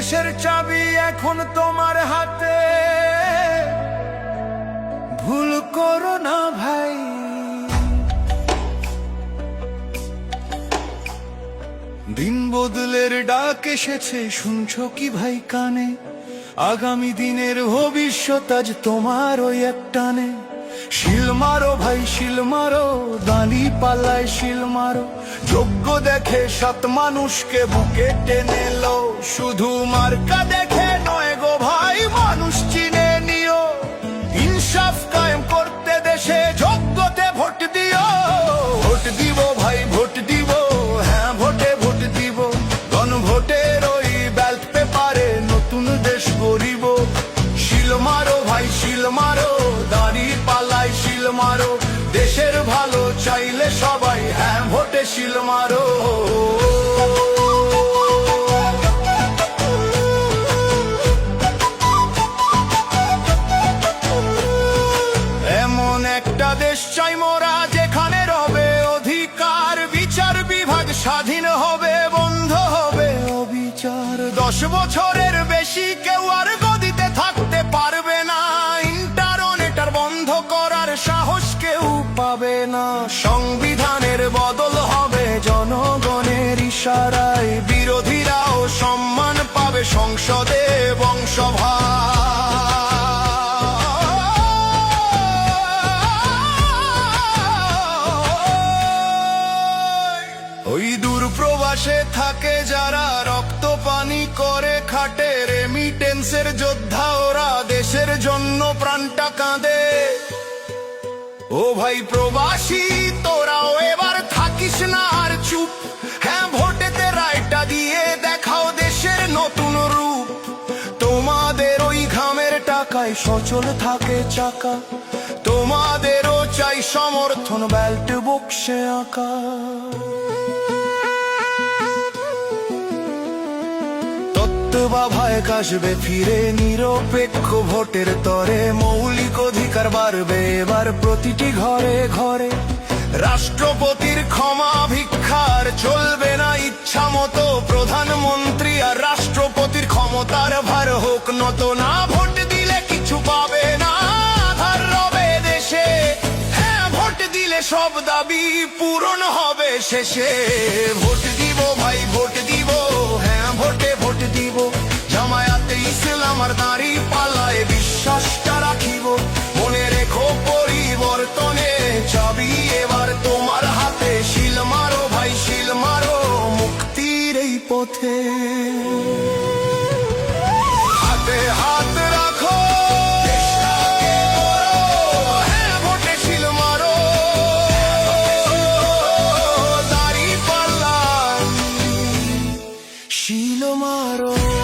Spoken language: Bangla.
এখন তোমার হাতে। ভুল করো না ভাই। দিন বদলের ডাক এসেছে, শুনছো কি ভাই কানে? আগামী দিনের ভবিষ্যৎ আজ তোমার ওই একটানে শিল মারো ভাই, শিল মারো, দানি পাল্লায় শিল মারো। যোগ্য দেখে সাত মানুষকে বুকে টেনে লো শুধু মার্কা দেখে নয় গো ভাই, মানুষ চিনে নিও। ইনসাফ কায়েম করতে দেশে যোগ্যতে ভোট দিও। ভোট দিব ভাই, ভোট দিব হ্যাঁ ভোটে ভোট দিব। গণভোটের ওই ব্যালট পেপারে নতুন দেশ গরিব শিল মারো ভাই, শিল মারো শিল মারো। এমন একটা দেশ চাই মোরা, যেখানে রবে অধিকার, বিচার বিভাগ স্বাধীন হবে, বন্ধ হবে অবিচার। দশ বছরের বেশি কেউ আর গদিতে থাকতে পারবে না। ইন্টারনেটার বন্ধ করার সাহস কেউ পাবে না। সংবিধানের ইশারায় বিরোধীরাও সম্মান পাবে সংসদে বংশভা। ওই দূর প্রবাসে থাকে যারা রক্ত পানি করে খাটে রেমিটেন্সের যোদ্ধা ওরা দেশের জন্য প্রাণটা কাঁদে। ও ভাই প্রবাসী, তোরাও এবার থাকিস না আর চুপ। সচল থাকে চাকা। তোমাদেরও চাই সমর্থন বেল্ট বক্সে আঁকা। আসবে ফিরে নিরপেক্ষ ভোটের তরে মৌলিক অধিকার বাড়বে। এবার প্রতিটি ঘরে ঘরে রাষ্ট্রপতির ক্ষমা ভিক্ষার চলবে না ইচ্ছা মতো প্রধানমন্ত্রী আর রাষ্ট্রপতির ক্ষমতার ভার হোক নত না দাবি পূরণ হবে শেষে। ভোট দিব ভাই, ভোট দিব। হ্যাঁ ভোটে ভোট দিব। জামায়াতে ইসলাম আর দাঁড়ি শিল মারো।